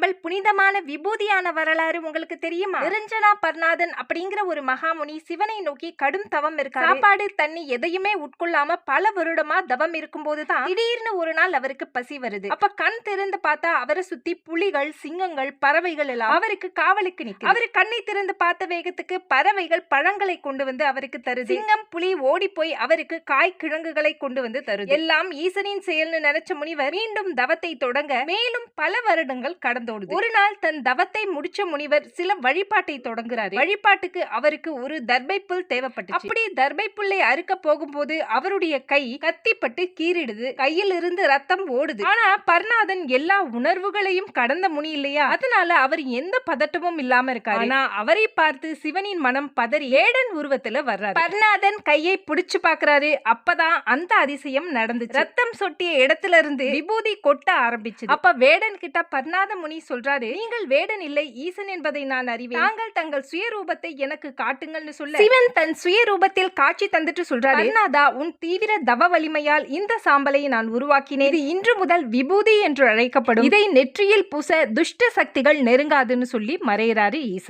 சாம்பல் புனிதமான விபூதியான வரலாறு உங்களுக்கு தெரியுமா? நிரஞ்சனா பர்நாதன் அப்படிங்கிற ஒரு மகாமுனி சிவனை நோக்கி கடும் தவம் இருக்காரு. சாப்பாடு தண்ணி எதையுமே உட்கொள்ளாம பல வருடமா தவம் இருக்கும்போது தான் திடீர்னு ஒரு நாள் அவருக்கு பசி வருது. அப்ப கண் திறந்து பார்த்தா அவரை சுத்தி புலிகள் சிங்கங்கள் பறவைகள் எல்லாம் அவருக்கு காவலுக்கு நிக்கு அவரு கண்ணை திறந்து பார்த்த வேகத்துக்கு பறவைகள் பழங்களை கொண்டு வந்து அவருக்கு தருது. சிங்கம் புலி ஓடி போய் அவருக்கு காய் கிழங்குகளை கொண்டு வந்து தருது. எல்லாம் ஈசனின் செயல்னு நினைச்ச முனிவர் மீண்டும் தவத்தை தொடங்க மேலும் பல வருடங்கள் கடந்தோடுது ஒரு நாள் தன் தவத்தை முடிச்ச முனிவர் சில வழிபாட்டை தொடங்குறாரு. வழிபாட்டுக்கு அவருக்கு ஒரு தர்பை புல் தேவைப்பட்டு அப்படி தர்பை புல்லை அறுக்க போகும்போது அவருடைய கை கத்திப்பட்டு கீறிடுது. கையில் இருந்து ரத்தம் ஓடுது. ஆனா பர்ணாதன் எல்லா உணர்வுகளையும் கடந்த முனி இல்லையா? அதனால அவர் எந்த பதட்டமும் இல்லாம இருக்காரு. ஆனா அவரை பார்த்து சிவனின் மனம் பதறி ஏடன் உருவத்துல வர்றாரு. பர்ணாதன் கையை புடிச்சு பாக்குறாரு. அப்பதான் அந்த அதிசயம் நடந்துச்சு. ரத்தம் சொட்டிய இடத்துல இருந்து விபூதி கொட்ட ஆரம்பிச்சு அப்ப வேடன் கிட்ட பர்ணாத முனி சொல்றாரு. நீங்கள் வேடன் இல்லை ஈசன் என்பதை நான் அறிவேன். தாங்கள் தங்கள் சுயரூபத்தை எனக்கு காட்டுங்கள்னு சொல்ல. சிவன் தன் சுயரூபத்தில் காட்சி தந்துட்டு சொல்றாரு. பர்ணாதா உன் தீவிர தவ வலிமையால் இந்த சாம்பலை நான் உருவாக்கினேன். இது இன்று முதல் விபூதி என்று அழைக்கப்படும். இதை நெற்றியில் பூச துஷ்ட சக்திகள் நெருங்காதுன்னு சொல்லி மறைகிறாரு ஈசன்.